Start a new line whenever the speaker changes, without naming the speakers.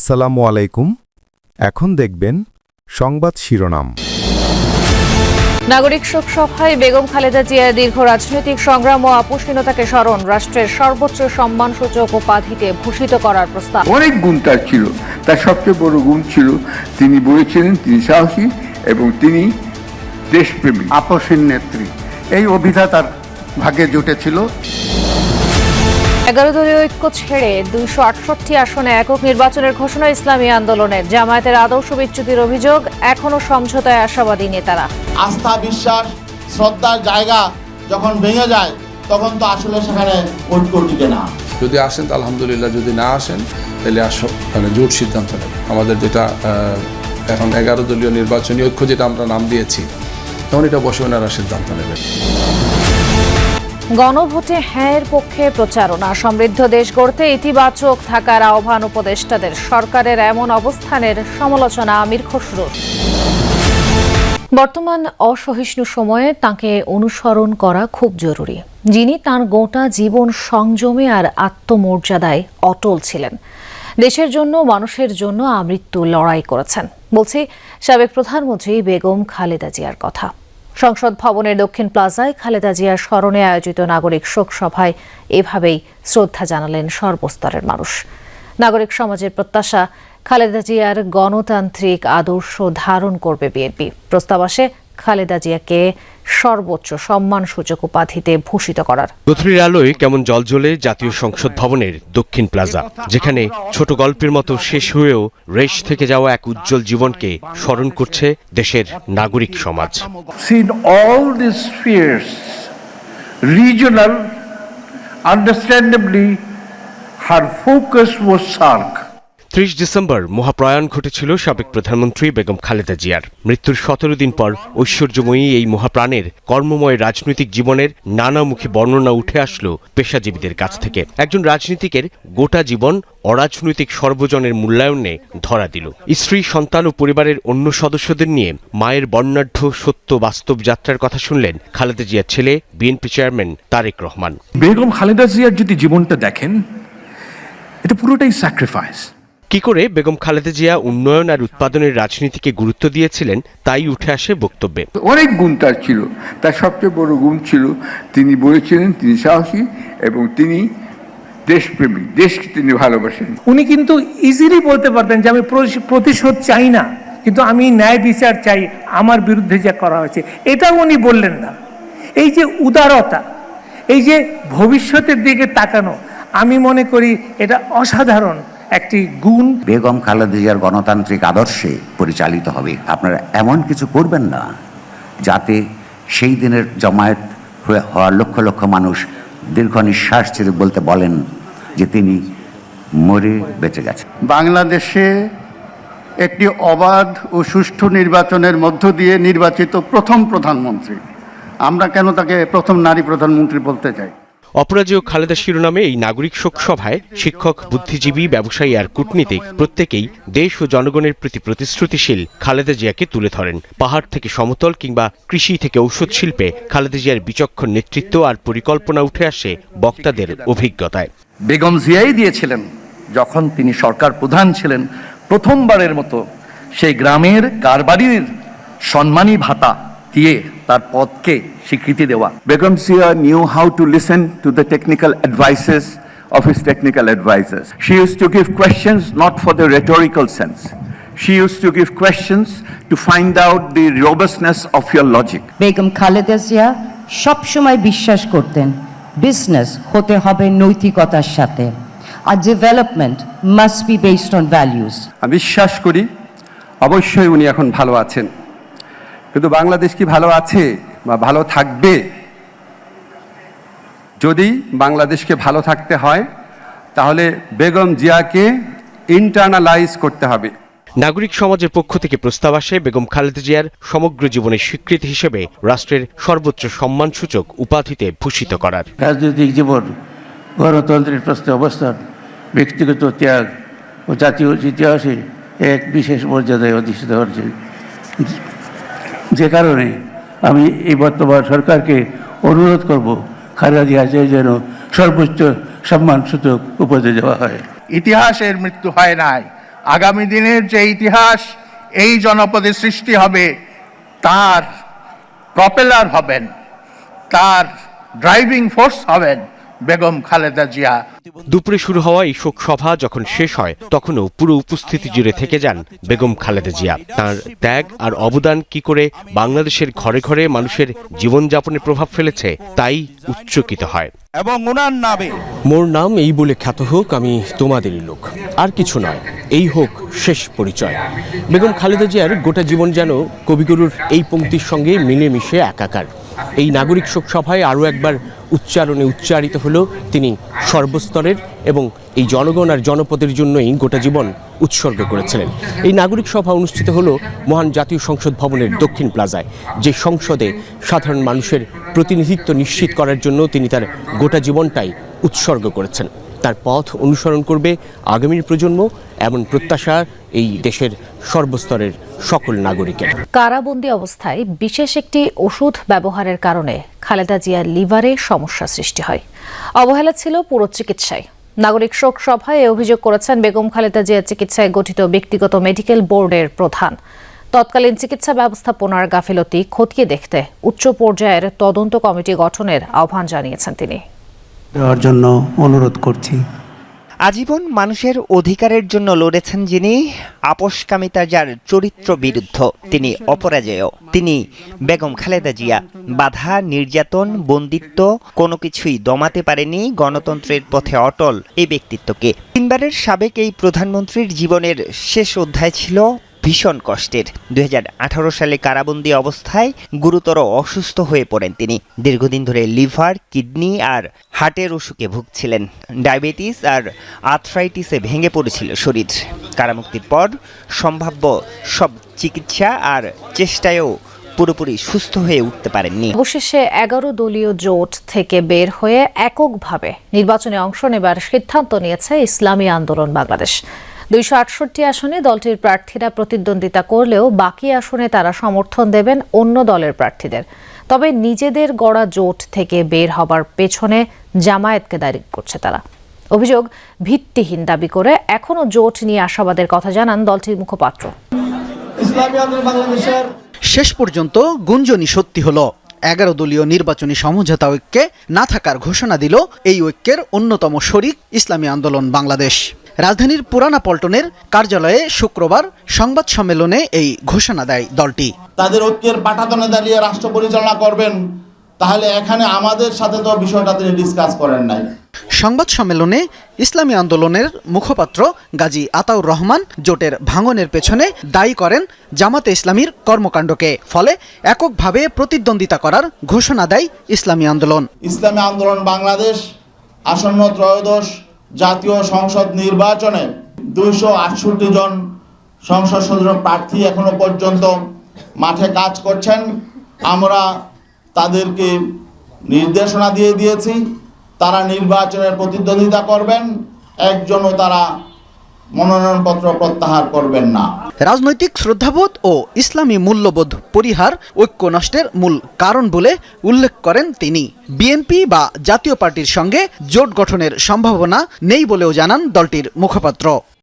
আসসালামু আলাইকুম। এখন দেখবেন সংবাদ শিরোনাম।
নাগরিক শোক সভায় বেগম খালেদা জিয়ার দীর্ঘ রাজনৈতিক সংগ্রাম ও আপোষহীনতাকে স্মরণ রাষ্ট্রের সর্বোচ্চ সম্মানসূচক উপাধিতে ভূষিত করার প্রস্তাব।
অনেক গুণ তার ছিল। তার সবচেয়ে বড় গুণ ছিল তিনি বলেছিলেন তিনি সাহসী এবং তিনি দেশপ্রেমী।
আপসীন নেত্রী। এই অভিধা তার ভাগ্যে জুটেছিল
এগারো দলীয় ঐক্য ছেড়ে দুইশো আটষট্টি আসনে একক নির্বাচনের ঘোষণা ইসলামী আন্দোলনের জামায়াতের আদর্শ বিচ্যুতির অভিযোগ এখনও সমঝোতায় আশাবাদী নেতারা।
আস্থা বিশ্বাস শ্রদ্ধার জায়গা যখন ভেঙে যায় তখন তো আসলে সেখানে ঐক্য টিকে না।
যদি আসেন তো আলহামদুলিল্লাহ। যদি না আসেন তাহলে আস মানে জোট সিদ্ধান্ত নেবে আমাদের যেটা আহ, এখন এগারো দলীয় নির্বাচনী ঐক্য যেটা আমরা নাম দিয়েছি তখন এটা বসে ওনারা সিদ্ধান্ত নেবে।
গণভোটে হ্যাঁয়ের পক্ষে প্রচারণা। সমৃদ্ধ দেশ গড়তে ইতিবাচক থাকার আহ্বান উপদেষ্টাদের। সরকারের এমন অবস্থানের সমালোচনা আমির খসরুর। বর্তমান অসহিষ্ণু সময়ে তাকে অনুসরণ করা খুব জরুরি। যিনি তার গোটা জীবন সংযমে আর আত্মমর্যাদায় অটল ছিলেন। দেশের জন্য, মানুষের জন্য আমৃত্যু লড়াই করেছেন। বলছি, সাবেক প্রধানমন্ত্রী বেগম খালেদা জিয়ার কথা। সংসদ ভবনের দক্ষিণ প্লাজায় খালেদা জিয়ার স্মরণে আয়োজিত নাগরিক শোক সভায় এভাবেই শ্রদ্ধা জানালেন সর্বস্তরের মানুষ। নাগরিক সমাজের প্রত্যাশা, খালেদা জিয়ার গণতান্ত্রিক আদর্শ ধারণ করবে বিএনপি। প্রস্তাব আসে খালেদা জিয়াকে সর্বোচ্চ সম্মানসূচক উপাধিতে ভূষিত করার
গথুরির আলোয় কেমন জলজ্বলে জাতীয় সংসদ ভবনের দক্ষিণ প্লাজা যেখানে ছোট গল্পের মতো শেষ হয়েও রেশ থেকে যাওয়া এক উজ্জ্বল জীবনকে স্মরণ করছে দেশের নাগরিক সমাজ
seen all these spheres, regional, understandably, her focus was sharp.
ত্রিশ ডিসেম্বর মহাপ্রয়াণ ঘটেছিল সাবেক প্রধানমন্ত্রী বেগম খালেদা জিয়ার। মৃত্যুর সতেরো দিন পর ঐশ্বর্যময়ী এই মহাপ্রাণের কর্মময় রাজনৈতিক জীবনের নানামুখী বর্ণনা উঠে আসলো পেশাজীবীদের কাছ থেকে। একজন রাজনীতিকের গোটা জীবন অরাজনৈতিক সর্বজনের মূল্যায়নে ধরা দিল। স্ত্রী, সন্তান ও পরিবারের অন্য সদস্যদের নিয়ে মায়ের বর্ণাঢ্য সত্য বাস্তব যাত্রার কথা শুনলেন খালেদা জিয়ার ছেলে, বিএনপি চেয়ারম্যান তারেক রহমান।
বেগম খালেদা জিয়ার যদি জীবনটা দেখেন, এটা পুরোটাই স্যাক্রিফাইস
কি করে বেগম খালেদা জিয়া উন্নয়ন আর উৎপাদনের রাজনীতিকে গুরুত্ব দিয়েছিলেন তাই উঠে আসে বক্তব্যে।
অনেক গুণ তার ছিল। তার সবচেয়ে বড় গুণ ছিল তিনি বলেছিলেন তিনি সাহসী এবং তিনি দেশপ্রেমী দেশকে তিনি ভালোবাসেন।
উনি কিন্তু ইজিলি বলতে পারতেন যে আমি প্রতি- প্রতিশোধ চাই না কিন্তু আমি ন্যায় বিচার চাই আমার বিরুদ্ধে যা করা হয়েছে। এটাও উনি বললেন না। এই যে উদারতা এই যে ভবিষ্যতের দিকে তাকানো আমি মনে করি এটা অসাধারণ। একটি গুণ
বেগম খালেদাজিয়ার গণতান্ত্রিক আদর্শে পরিচালিত হবে। আপনারা এমন কিছু করবেন না যাতে সেই দিনের জমায়েত হয়ে হওয়া লক্ষ লক্ষ মানুষ দীর্ঘ নিঃশ্বাস ছেড়ে বলতে বলেন যে তিনি মরে বেঁচে গেছেন।
বাংলাদেশে একটি অবাধ ও সুষ্ঠু নির্বাচনের মধ্য দিয়ে নির্বাচিত প্রথম প্রধানমন্ত্রী। আমরা কেন তাকে প্রথম নারী প্রধানমন্ত্রী বলতে চাই?
অপরাজেয় খালেদা শিরোনামে এই নাগরিক শোক সভায় শিক্ষক, বুদ্ধিজীবী, ব্যবসায়ী আর কূটনীতিক প্রত্যেকেই দেশ ও জনগণের প্রতি প্রতিশ্রুতিশীল খালেদা জিয়াকে তুলে ধরেন। পাহাড় থেকে সমতল কিংবা কৃষি থেকে ঔষধ শিল্পে খালেদা জিয়ার বিচক্ষণ নেতৃত্ব আর পরিকল্পনা উঠে আসে বক্তাদের অভিজ্ঞতায়।
বেগম জিয়াই দিয়েছিলেন, যখন তিনি সরকার প্রধান ছিলেন, প্রথমবারের মতো সেই গ্রামের কারবারির সম্মানী ভাতা দিয়ে তার পদকে স্বীকৃতি দেওয়া
Begum Zia knew how to listen to the technical advices of his technical advisors. She used to give questions not for the rhetorical sense. She used to give questions to find out the robustness of your logic.
Begum Khaleda Zia সবসময় বিশ্বাস করতেন business হতে হবে নৈতিকতার সাথে আর development must be based on values
আমি বিশ্বাস করি অবশ্যই উনি এখন ভালো আছেন কিন্তু বাংলাদেশ কি ভালো আছে বা ভালো থাকবে? যদি বাংলাদেশকে ভালো থাকতে হয় তাহলে বেগম জিয়াকে ইন্টারনালাইজ করতে হবে।
নাগরিক সমাজের পক্ষ থেকে প্রস্তাব আসে বেগম খালেদা জিয়ার সমগ্র জীবনের স্বীকৃতি হিসেবে রাষ্ট্রের সর্বোচ্চ সম্মানসূচক উপাধিতে ভূষিত করার।
রাজনৈতিক জীবন গণতন্ত্রের প্রস্তে অবস্থান ব্যক্তিগত ত্যাগ ও জাতীয় ইতিহাসে এক বিশেষ মর্যাদায় অধিষ্ঠিত হচ্ছে। যে কারণে আমি এই বর্তমান সরকারকে অনুরোধ করব, খালেদা জিয়া যেন সর্বোচ্চ সম্মানসূচক উপাধি দেওয়া হয়।
ইতিহাসের মৃত্যু হয় নাই।
আগামী দিনের যে ইতিহাস, এই জনপদে সৃষ্টি হবে, তার প্রপেলার হবেন, তার ড্রাইভিং ফোর্স হবেন বেগম খালেদা জিয়া।
দুপুরে শুরু হওয়া এই শোক সভা যখন শেষ হয় তখনও পুরো উপস্থিতি জুড়ে থেকে যান বেগম খালেদা জিয়া। তার ত্যাগ আর অবদান কি করে বাংলাদেশের ঘরে ঘরে মানুষের জীবনযাপনে প্রভাব ফেলেছে তাই উচ্চকিত হয়।
এবং ওনার নামে।
মোর নাম এই বলে খ্যাত হোক আমি তোমাদেরই লোক। আর কিছু নয় এই হোক শেষ পরিচয়। বেগম খালেদা জিয়ার গোটা জীবন যেন কবিগুরুর এই পংক্তির সঙ্গে মিলেমিশে একাকার। এই নাগরিক শোক সভায় আরও একবার উচ্চারণে উচ্চারিত হলো তিনি সর্বস্তরের এবং এই জনগণ আর জনপদের জন্যই গোটা জীবন উৎসর্গ করেছিলেন। এই নাগরিক সভা অনুষ্ঠিত হল মহান জাতীয় সংসদ ভবনের দক্ষিণ প্লাজায়, যে সংসদে সাধারণ মানুষের প্রতিনিধিত্ব নিশ্চিত করার জন্য তিনি তার গোটা জীবনটাই উৎসর্গ করেছেন। তার পথ অনুসরণ করবে আগামীর প্রজন্ম এমন প্রত্যাশা এই দেশের সর্বস্তরের সকল নাগরিকের।
কারাবন্দি অবস্থায় বিশেষ একটি ওষুধ ব্যবহারের কারণে খালেদা জিয়ার লিভারে সমস্যা সৃষ্টি হয়। অবহেলা ছিল পুরো চিকিৎসায়। নাগরিক শোক সভায় অভিযোগ করেছেন বেগম খালেদা জিয়ার চিকিৎসায় গঠিত ব্যক্তিগত মেডিকেল বোর্ডের প্রধান। তৎকালীন চিকিৎসা ব্যবস্থাপনার গাফিলতি খতিয়ে দেখতে উচ্চ পর্যায়ের তদন্ত কমিটি গঠনের আহ্বান জানিয়েছেন তিনি।
দেওয়ার জন্য অনুরোধ করছি।
আজীবন মানুষের অধিকারের জন্য লড়েছেন যিনি, আপোষকামিতা যার চরিত্র বিরুদ্ধ, তিনি অপরাজেয়। তিনি বেগম খালেদা জিয়া। বাধা, নির্যাতন, বন্দিত্ব কোনো কিছুই দমাতে পারেনি গণতন্ত্রের পথে অটল এই ব্যক্তিত্বকে। তিনবারের সাবেক এই প্রধানমন্ত্রীর জীবনের শেষ অধ্যায় ছিল ভীষণ কষ্টের। দুই সালে কারাবন্দী অবস্থায় গুরুতর অসুস্থ হয়ে পড়েন তিনি। দীর্ঘদিন ধরে লিভার, কিডনি আর হার্টের অসুখে ভুগছিলেন। ডায়াবেটিস আর আর্থ্রাইটিসে ভেঙে পড়েছিল শরীর। কারামুক্তির পর সম্ভাব্য সব চিকিৎসা আর চেষ্টায়ও পুরোপুরি সুস্থ হয়ে উঠতে পারেননি।
অবশেষে এগারো দলীয় জোট থেকে বের হয়ে এককভাবে নির্বাচনে অংশ নেবার সিদ্ধান্ত নিয়েছে ইসলামী আন্দোলন বাংলাদেশ। দুইশো আটষট্টি আসনে দলটির প্রার্থীরা প্রতিদ্বন্দ্বিতা করলেও বাকি আসনে তারা সমর্থন দেবেন অন্য দলের প্রার্থীদের। তবে নিজেদের গড়া জোট থেকে বের হবার পেছনে জামায়াতকে দায়ী করছে তারা। অভিযোগ ভিত্তিহীন দাবি করে এখনও জোট নিয়ে আশাবাদের কথা জানান দলটির মুখপাত্র।
ইসলামী আন্দোলন বাংলাদেশের
শেষ পর্যন্ত গুঞ্জনই সত্যি হলো। এগারো দলীয় নির্বাচনী সমঝোতা ঐক্যে না থাকার ঘোষণা দিল এই ঐক্যের অন্যতম শরিক ইসলামী আন্দোলন বাংলাদেশ। রাজধানীর পুরানা পল্টনের কার্যালয়ে শুক্রবার সংবাদ সম্মেলনে এই ঘোষণা দেয় দলটি।
তাদের ঐক্যের পাঠাতনে দাঁড়িয়ে রাষ্ট্র পরিচালনা করবেন তাহলে এখানে আমাদের সাথে তো বিষয়টা তিনি ডিসকাস করেন নাই।
সংবাদ সম্মেলনে ইসলামী আন্দোলনের মুখপাত্র গাজী আতাউর রহমান জোটের ভাঙনের পেছনে দায়ী করেন জামাতে ইসলামীর কর্মকাণ্ডকে ফলে এককভাবে প্রতিদ্বন্দ্বিতা করার ঘোষণা দেয় ইসলামী আন্দোলন।
ইসলামী আন্দোলন বাংলাদেশ আসন্ন ত্রয়োদশ জাতীয় সংসদ নির্বাচনে দুইশো আটষট্টি জন সংসদ সদস্য প্রার্থী এখনও পর্যন্ত মাঠে কাজ করছেন। আমরা তাদেরকে নির্দেশনা দিয়ে দিয়েছি, তারা নির্বাচনের প্রতিদ্বন্দ্বিতা করবেন, একজনও তারা মনোনয়নপত্র প্রত্যাহার করবেন না।
রাজনৈতিক শ্রদ্ধাবোধ ও ইসলামী মূল্যবোধ পরিহার ঐক্য নষ্টের মূল কারণ বলে উল্লেখ করেন তিনি। বিএনপি বা জাতীয় পার্টির সঙ্গে জোট গঠনের সম্ভাবনা নেই বলেও জানান দলটির মুখপাত্র।